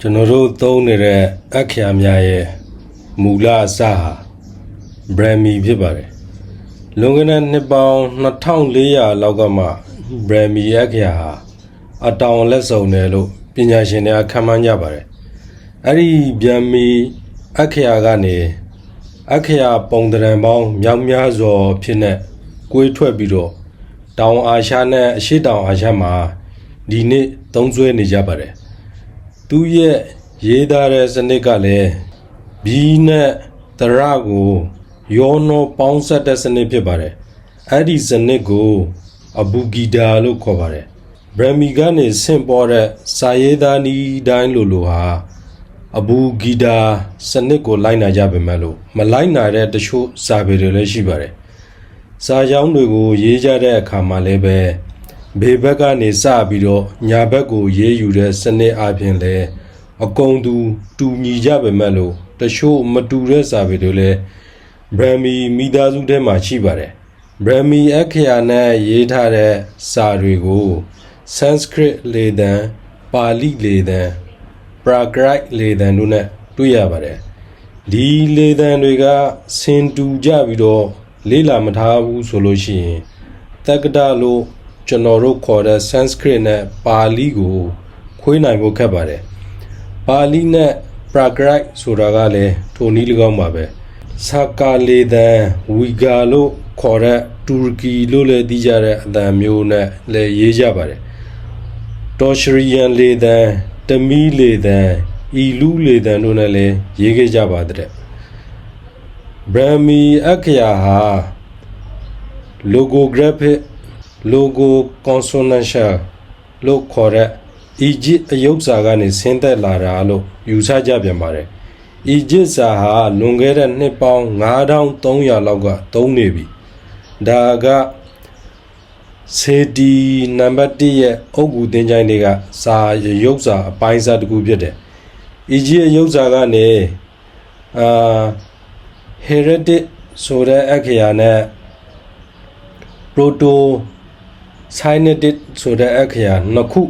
ကျွန်တော်တို့သုံးနေတဲ့အခရာများရဲ့မူလအစဟာဘရမီဖြစ်ပါတယ်လွန်ခဲ့တဲ့နှစ်ပေါင်း2400လောက်ကမှဘရမီအခရာဟာအတောင်လက်စုံတယ်လို့ပညာရှင်တွေကခန့်မှန်းကြပါတယ်အဲ့ဒီဗြဟ္မီအခရာကနေအခရာပုံသဏ္ဍာန်ပေါင်းမြောက်များစွာဖြစ်နေကွေးထွက်ပြီးတော့တောင်အာရှနဲ့အရှေ့တောင်အာရှမှာဒီနေ့သုံးစွဲနေကြပါတယ် သူရဲ့ရေးသားတဲ့စနစ်ကလည်းဘီနဲ့တရကိုယောနောပေါင်းဆက်တဲ့စနစ်ဖြစ်ပါတယ်အဲ့ဒီစနစ်ကိုအဘူဂီတာလို့ခေါ်ပါတယ်ဘရမီကနေဆင့်ပေါ်တဲ့စာရေးသားနီးတိုင်းလိုလိုဟာအဘူဂီတာစနစ်ကိုလိုက်နာကြပေမဲ့လို့မလိုက်နာတဲ့တချို့စာပေတွေလည်းရှိပါတယ်စာကြောင်းတွေကိုရေးကြတဲ့အခါမှာလည်းပဲ ဘေဘက်ကနေစပြီးတော့ညာဘက်ကိုရေးယူတဲ့စနစ်အပြင်လည်းအကုန်တူတူညီကြပေမဲ့လို့တချို့မတူတဲ့စာပေတွေလည်းဗြဟ္မီမိသားစုထဲမှာရှိပါတယ်ဗြဟ္မီအခရာနဲ့ရေးထားတဲ့စာတွေကို Sanskrit လေသံပါဠိလေသံ Prakrit လေသံတို့နဲ့တွေ့ရပါတယ်ဒီလေသံတွေကဆင်တူကြပြီးတော့လေးလာမထားဘူးဆိုလို့ရှိရင်တက္ကဒလို့ ကျွန်တော်တို့ခေါ်တဲ့ Sanskrit နဲ့ပါဠိကိုခွေးနိုင်ဖို့ခက်ပါတယ်ပါဠိနဲ့ Prakrit ဆိုတာကလည်းထိုနည်း၎င်းပါပဲစကာလေသံဝီဂါလို့ခေါ်တဲ့တူရကီလို့လည်းသိကြတဲ့အသံမျိုးနဲ့လည်းရေးကြပါတယ်တော်ရှရီယန်လေသံတမီလေသံဤလူလေသံတို့နဲ့လည်းရေးခဲ့ကြပါတဲ့ဗြဟ္မီအခရာဟာ logographic logo consonantial လို့ခေါ်တဲ့ Egypt အယုတ်စာကနေဆင်းသက်လာတာလို့ယူဆကြပြန်ပါတယ် Egypt စာဟာလွန်ခဲ့တဲ့နှစ်ပေါင်း9300လောက်ကသုံးနေပြီဒါကစေတီနံပါတ်1ရဲ့အုပ်ကူသင်္ချိုင်းတွေကစာရုပ်စာအပိုင်းစာတစ်ခုဖြစ်တယ်။ EG ရဲ့ရုပ်စာကနေအာ heretic ဆိုတဲ့အခရာနဲ့ proto synetic ဆိုတဲ့အခရာနှစ်ခု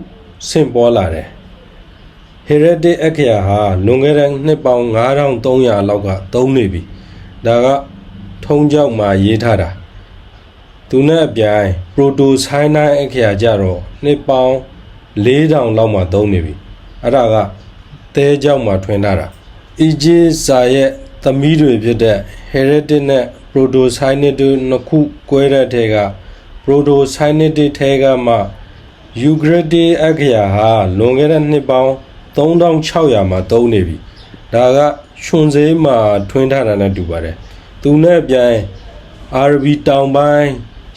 ဆင့်ပေါ်လာတယ်။ heretic အခရာဟာလွန်ခဲ့တဲ့နှစ်ပေါင်း9300လောက်ကသုံးနေပြီ။ဒါကထုံးကြောက်မှာရေးထားတာ။သူနဲ့အပြိုင် proto cyanide အခရာကြတော့နှစ်ပေါင်း4000လောက်မှသုံးနေပြီအဲ့ဒါကသဲကြောက်မှထွင်ထားတာ Egypt စာရဲ့သမီးတွေဖြစ်တဲ့ Heretic နဲ့ proto cyanide တို့နှစ်ခုကွဲတဲ့ထဲက proto cyanide ထဲကမှ Euclidean အခရာဟာလွန်ခဲ့တဲ့နှစ်ပေါင်း3600မှာသုံးနေပြီဒါကရွှွန်စေးမှာထွင်ထားတာနဲ့တူပါတယ်သူနဲ့အပြိုင် RB တောင်ပိုင်း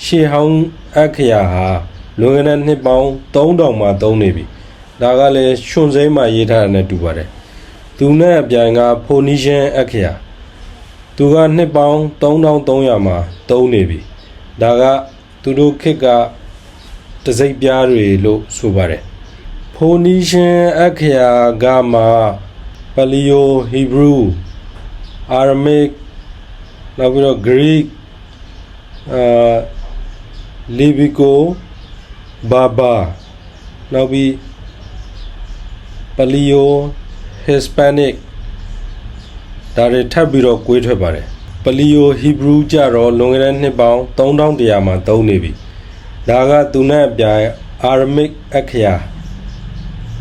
ရှေးဟောင်းအခရာဟာလွန်ခဲ့တဲ့နှစ်ပေါင်း3000မှာသုံးနေပြီဒါကလည်းရွှွန်စိမ်းမှာရေးထားတာနဲ့တူပါတယ်သူနဲ့အပြိုင်ကဖိုနီရှန်အခရာသူကနှစ်ပေါင်း3300မှာသုံးနေပြီဒါက သူတို့ခေတ်ကတစိပ်ပြားတွေလို့ဆိုပါတယ်ဖိုနီရှန်အခရာကမှပလီယိုဟီဘရူးအာရမစ်နောက်ပြီးတော့ Greek အာလီဘီကိုဘာဘာနောက်ပြီးပလီယိုဟစ်စပန်နစ်ဒါတွေထပ်ပြီးတော့ကွေးထွက်ပါတယ် ပလီယိုဟီဘရူးကြတော့လွန်ခဲ့တဲ့နှစ်ပေါင်း3100မှာသုံးနေပြီဒါကသူနဲ့အပြိုင်အာရမစ်အခရာ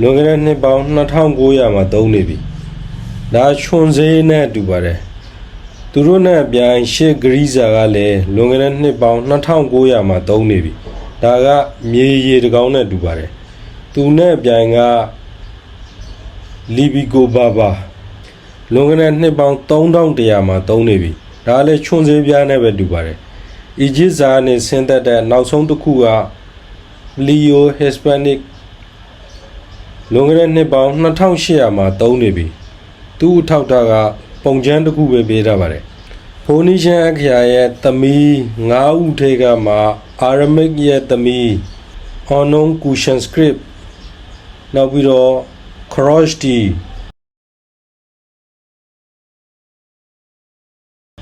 လွန်ခဲ့တဲ့နှစ်ပေါင်း2900မှာသုံးနေပြီဒါချွန်စေးနဲ့တူပါတယ်သူတို့နဲ့အပြိုင်ရှစ်ဂရိဇာကလည်းလွန်ခဲ့တဲ့နှစ်ပေါင်း2900မှာသုံးနေပြီဒါကမြေရီတကောင်းနဲ့တူပါတယ်သူနဲ့အပြိုင်ကလီဘီကိုဘာဘာလွန်ခဲ့တဲ့နှစ်ပေါင်း3100မှာသုံးနေပြီ ဒါကလည်းချွန်စေးပြားနဲ့ပဲတူပါတယ်အီဂျစ်ဇာနဲ့ဆင်းသက်တဲ့နောက်ဆုံးတစ်ခုကလီယိုဟစ်စပန်နစ်လွန်ခဲ့တဲ့နှစ်ပေါင်း2800မှာသုံးနေပြီသူ့အထောက်အထားကပုံချမ်းတစ်ခုပဲပေးထားပါတယ်။ဖိုနီရှန်အခရာရဲ့သမီး၅ဦးထဲကမှအာရမစ်ရဲ့သမီး Unknown Cushion Script နောက်ပြီးတော့ Crossty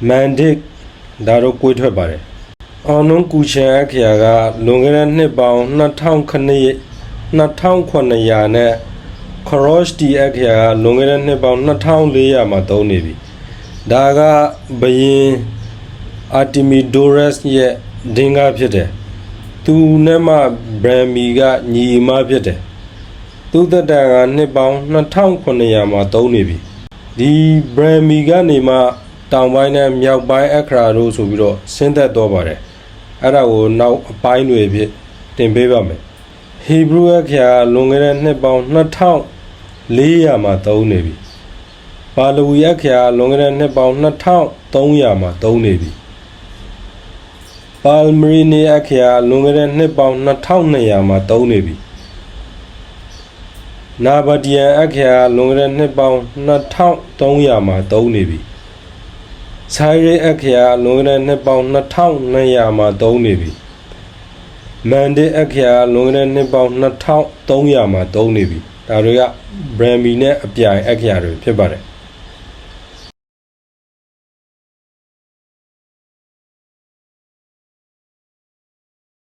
မရီနီနာဘာဒန်နာဘာတီယန်ဆိုင်ရစ်မန်ဒစ်ဒါတော့ကိုွေးထွက်ပါတယ်အောင်နုံကူချန်အခရာကလွန်ခဲ့တဲ့နှစ်ပေါင်း2000ခနှစ်2900နဲ့ cross d အခရာကလွန်ခဲ့တဲ့နှစ်ပေါင်း2400မှာသုံးနေပြီဒါကဘယင် Artemidorus ရဲ့ဒင်္ဂါဖြစ်တယ်သူနဲ့မှ Brahmi ကညီအမဖြစ်တယ်သူသက်တမ်းကနှစ်ပေါင်း2900မှာသုံးနေပြီဒီ Brahmi ကနေမှ တောင်ပိုင်းနဲ့မြောက်ပိုင်းအခရာတို့ဆိုပြီးတော့ဆင်းသက်တော့ပါတယ်အဲ့ဒါကိုနောက်အပိုင်းတွေဖြစ်တင်ပေးပါမယ်ဟေဘရုအခရာလွန်ခဲ့တဲ့နှစ်ပေါင်း2400မှာသုံးနေပြီ။ပါလဝီအခရာလွန်ခဲ့တဲ့နှစ်ပေါင်း2300မှာသုံးနေပြီ။ပါလမရီနီအခရာလွန်ခဲ့တဲ့နှစ်ပေါင်း2200မှာသုံးနေပြီ။နာဘဒီယန်အခရာလွန်ခဲ့တဲ့နှစ်ပေါင်း2300မှာသုံးနေပြီ။ ဆိုင်ရီအခရာလွန်ခဲ့တဲ့နှစ်ပေါင်း2200မှာသုံးနေပြီ။မန်ဒေးအခရာလွန်ခဲ့တဲ့နှစ်ပေါင်း2300မှာသုံးနေပြီဒါတွေက Brahmi နဲ့အပြိုင်အခရာတွေဖြစ်ပါတယ်